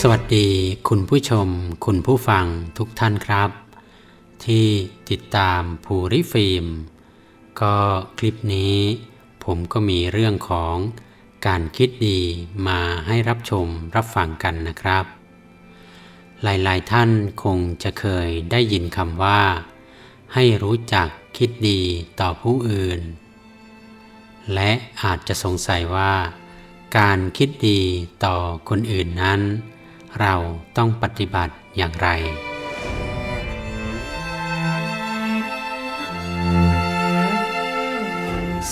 สวัสดีคุณผู้ชม คุณผู้ฟังทุกท่านครับ ที่ติดตามภูริฟิล์ม ก็คลิปนี้ ผมก็มีเรื่องของการคิดดีมาให้รับชมรับฟังกันนะครับ หลายๆท่านคงจะเคยได้ยินคำว่า ให้รู้จักคิดดีต่อผู้อื่น และอาจจะสงสัยว่าการคิดดีต่อคนอื่นนั้น เราต้องปฏิบัติอย่างไร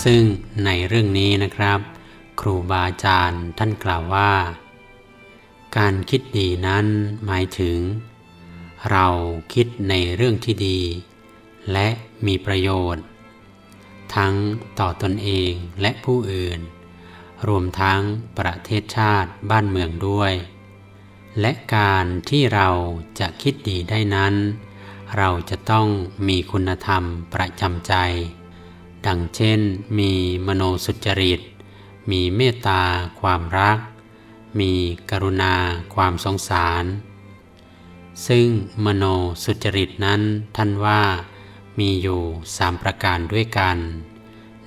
ซึ่งในเรื่องนี้นะครับ ครูบาอาจารย์ท่านกล่าวว่า การคิดดีนั้นหมายถึง เราคิดในเรื่องที่ดี และมีประโยชน์ ทั้งต่อตนเองและผู้อื่น รวมทั้งประเทศชาติบ้านเมืองด้วย และการที่เราจะคิดดีได้นั้น เราจะต้องมีคุณธรรมประจำใจ ดังเช่น มีมโนสุจริต มีเมตตาความรัก มีกรุณาความสงสาร ซึ่งมโนสุจริตนั้นท่านว่ามีอยู่สามประการด้วยกัน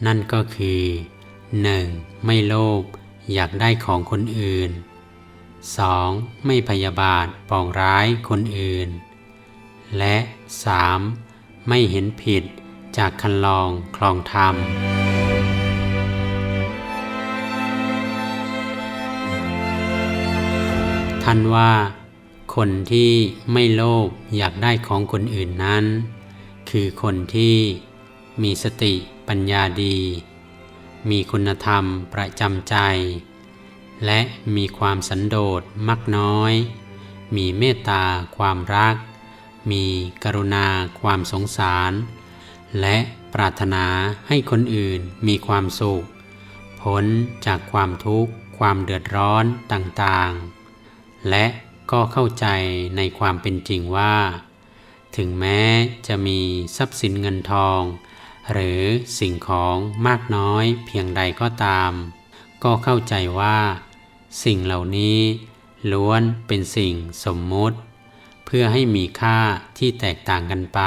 นั่นก็คือ 1. ไม่โลภอยากได้ของคนอื่น 2. ไม่พยาบาทปองร้ายคนอื่น และ 3. ไม่เห็นผิดจากคันลองคลองธรรม ท่านว่า คนที่ไม่โลภอยากได้ของคนอื่นนั้น คือคนที่มีสติปัญญาดี มีคุณธรรมประจำใจ และมีความสันโดษมักน้อย มีเมตตาความรัก มีกรุณาความสงสาร และปรารถนาให้คนอื่นมีความสุขพ้นจากความทุกข์ ความเดือดร้อนต่างๆ และก็เข้าใจในความเป็นจริงว่า ถึงแม้จะมีทรัพย์สินเงินทอง หรือสิ่งของมากน้อยเพียงใดก็ตาม ก็เข้าใจว่า สิ่งเหล่านี้ล้วนเป็นสิ่งสมมุติ เพื่อให้มีค่าที่แตกต่างกันไป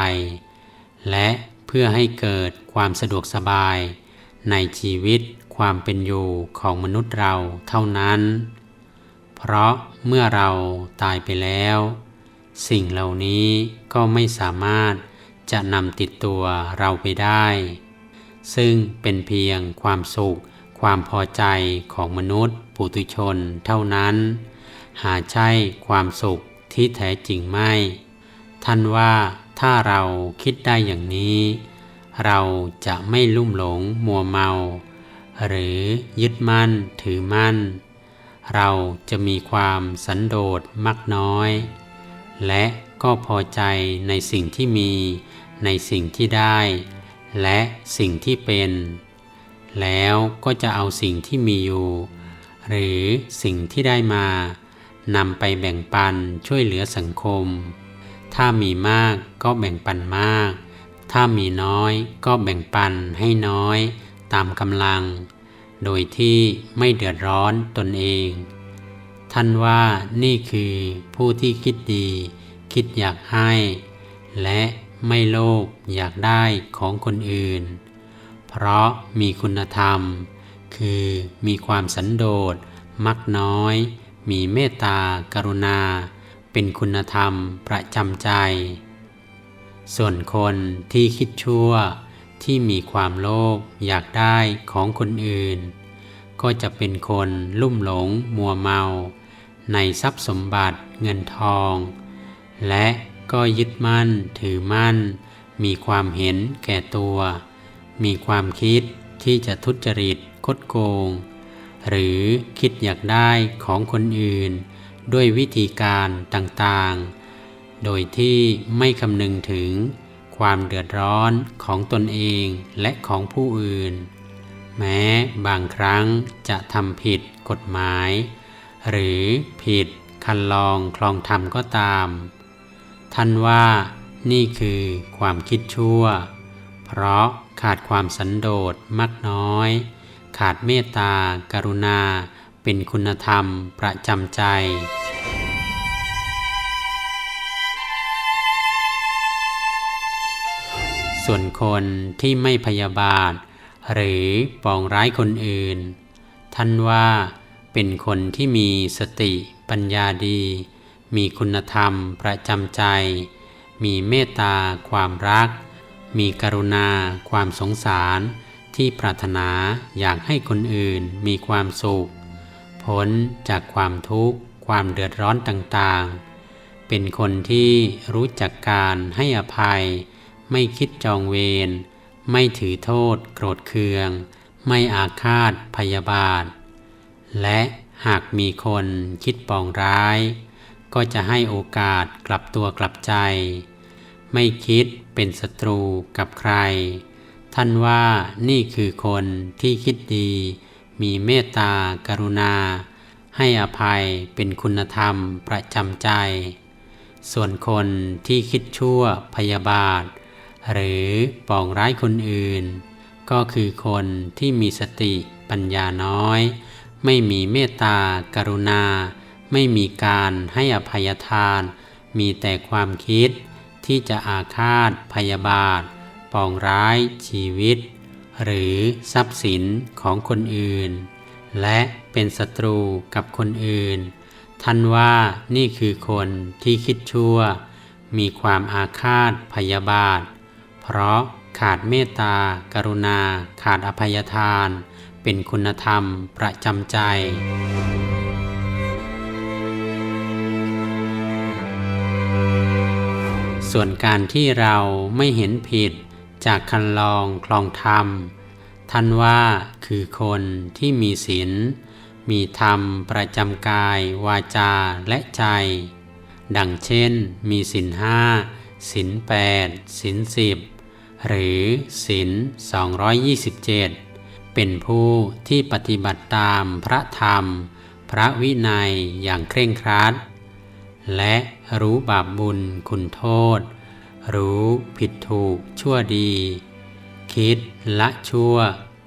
และเพื่อให้เกิดความสะดวกสบาย ในชีวิตความเป็นอยู่ของมนุษย์เราเท่านั้น เพราะเมื่อเราตายไปแล้ว สิ่งเหล่านี้ก็ไม่สามารถจะนำติดตัวเราไปได้ ซึ่งเป็นเพียงความสุข ความพอใจของมนุษย์ ปุถุชนเท่านั้น หาใช่ความสุขที่แท้จริงไม่ ท่านว่าถ้าเราคิดได้อย่างนี้ เราจะไม่ลุ่มหลงมัวเมา หรือยึดมั่นถือมั่น เราจะมีความสันโดษมักน้อย และก็พอใจในสิ่งที่มีในสิ่งที่ได้ และสิ่งที่เป็น แล้วก็จะเอาสิ่งที่มีอยู่ หรือสิ่งที่ได้มานำไปแบ่งปันช่วยเหลือสังคม ถ้ามีมากก็แบ่งปันมาก ถ้ามีน้อยก็แบ่งปันให้น้อยตามกำลัง โดยที่ไม่เดือดร้อนตนเอง ท่านว่านี่คือผู้ที่คิดดี คิดอยากให้ และไม่โลภอยากได้ของคนอื่น เพราะมีคุณธรรม คือมีความสันโดษ มักน้อย มีเมตตากรุณา เป็นคุณธรรมประจำใจ ส่วนคนที่คิดชั่วที่มีความโลภอยากได้ของคนอื่น ก็จะเป็นคนลุ่มหลงมัวเมา ในทรัพย์สมบัติเงินทอง และก็ยึดมั่นถือมั่น มีความเห็นแก่ตัว มีความคิดที่จะทุจริตคดโกง หรือคิดอยากได้ของคนอื่น ด้วยวิธีการต่างๆ โดยที่ไม่คำนึงถึงความเดือดร้อนของตนเองและของผู้อื่น แม้บางครั้งจะทำผิดกฎหมาย หรือผิดคันลองคลองธรรมก็ตาม ท่านว่านี่คือความคิดชั่ว เพราะขาดความสันโดษมักน้อย ขาดเมตตาการุณา เป็นคุณธรรมประจำใจ ส่วนคนที่ไม่พยาบาท หรือปองร้ายคนอื่น ท่านว่าเป็นคนที่มีสติปัญญาดี มีคุณธรรมประจำใจ มีเมตตาความรัก มีกรุณา ความสงสาร ที่ปรารถนาอยากให้คนอื่นมีความสุขพ้นจากความทุกข์ ความเดือดร้อนต่างๆ เป็นคนที่รู้จักการให้อภัย ไม่คิดจองเวร ไม่ถือโทษ โกรธเคือง ไม่อาฆาตพยาบาท และหากมีคนคิดปองร้าย ก็จะให้โอกาสกลับตัวกลับใจ ไม่คิดเป็นศัตรูกับใคร ท่านว่านี่คือคนที่คิดดี มีเมตตากรุณา ให้อภัยเป็นคุณธรรมประจำใจ ส่วนคนที่คิดชั่วพยาบาท หรือปองร้ายคนอื่น ก็คือคนที่มีสติปัญญาน้อย ไม่มีเมตตากรุณา ไม่มีการให้อภัยทาน มีแต่ความคิด ที่จะอาฆาตพยาบาท ปองร้ายชีวิต หรือทรัพย์สินของคนอื่น และเป็นศัตรูกับคนอื่น ท่านว่านี่คือคนที่คิดชั่ว มีความอาฆาตพยาบาท เพราะขาดเมตตา กรุณา ขาดอภัยทาน เป็นคุณธรรมประจำใจ ส่วนการที่เราไม่เห็นผิดจากคันลองคลองธรรม ท่านว่าคือคนที่มีศีลมีธรรมประจำกาย วาจาและใจ ดังเช่น มีศีลห้าศีลแปดศีลสิบหรือศีล227 เป็นผู้ที่ปฏิบัติตามพระธรรม พระวินัยอย่างเคร่งครัด และรู้บาปบุญคุณโทษ รู้ผิดถูกชั่วดี คิดละชั่ว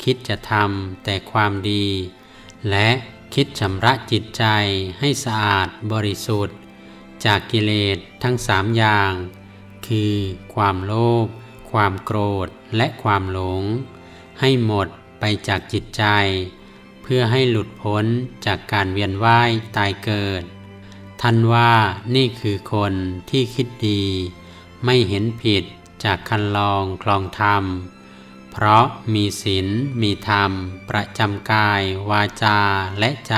คิดจะทำแต่ความดี และคิดชำระจิตใจให้สะอาดบริสุทธิ์ จากกิเลสทั้งสามอย่าง คือความโลภความโกรธและความหลง ให้หมดไปจากจิตใจ เพื่อให้หลุดพ้นจากการเวียนว่ายตายเกิด ท่านว่านี่คือคนที่คิดดี ไม่เห็นผิดจากคันลองคลองธรรม เพราะมีศีลมีธรรม ประจำกาย วาจาและใจ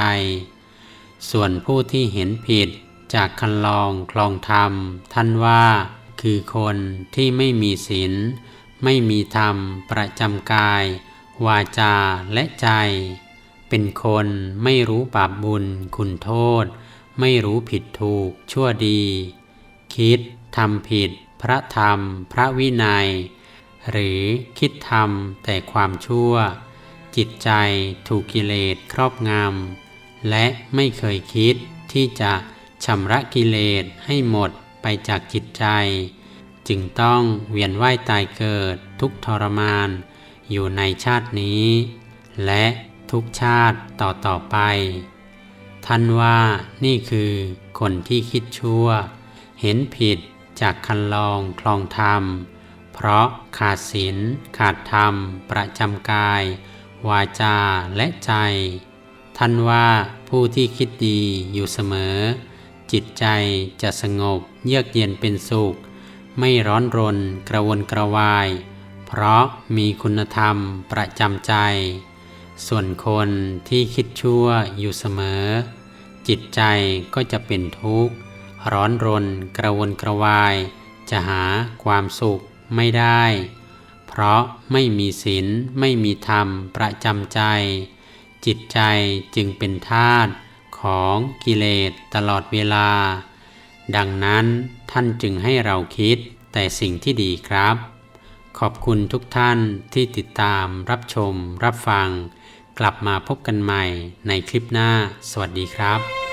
ส่วนผู้ที่เห็นผิดจากคันลองคลองธรรม ท่านว่าคือคนที่ไม่มีศีลไม่มีธรรม ประจำกาย วาจาและใจ เป็นคนไม่รู้บาปบุญคุณโทษ ไม่รู้ผิดถูก ชั่วดี คิดทำผิด พระธรรม พระวินัย หรือคิดทำแต่ความชั่ว จิตใจถูกกิเลสครอบงำและไม่เคยคิดที่จะชำระกิเลสให้หมดไปจากจิตใจ จึงต้องเวียนว่ายตายเกิดทุกทรมาน อยู่ในชาตินี้ และทุกชาติต่อต่อไป ท่านว่านี่คือคนที่คิดชั่ว เห็นผิดจากคันลองคลองธรรม เพราะขาดศีลขาดธรรม ประจำกาย วาจาและใจ ท่านว่าผู้ที่คิดดีอยู่เสมอ จิตใจจะสงบเยือกเย็นเป็นสุข ไม่ร้อนรนกระวนกระวาย เพราะมีคุณธรรมประจำใจ ส่วนคนที่คิดชั่วอยู่เสมอ จิตใจก็จะเป็นทุกข์ ร้อนรน กระวนกระวาย จะหาความสุขไม่ได้ เพราะไม่มีศีลไม่มีธรรมประจำใจ จิตใจจึงเป็นทาตของกิเลสตลอดเวลา ดังนั้นท่านจึงให้เราคิดแต่สิ่งที่ดีครับ ขอบคุณทุกท่านที่ติดตามรับชมรับฟัง กลับมาพบกันใหม่ในคลิปหน้า สวัสดีครับ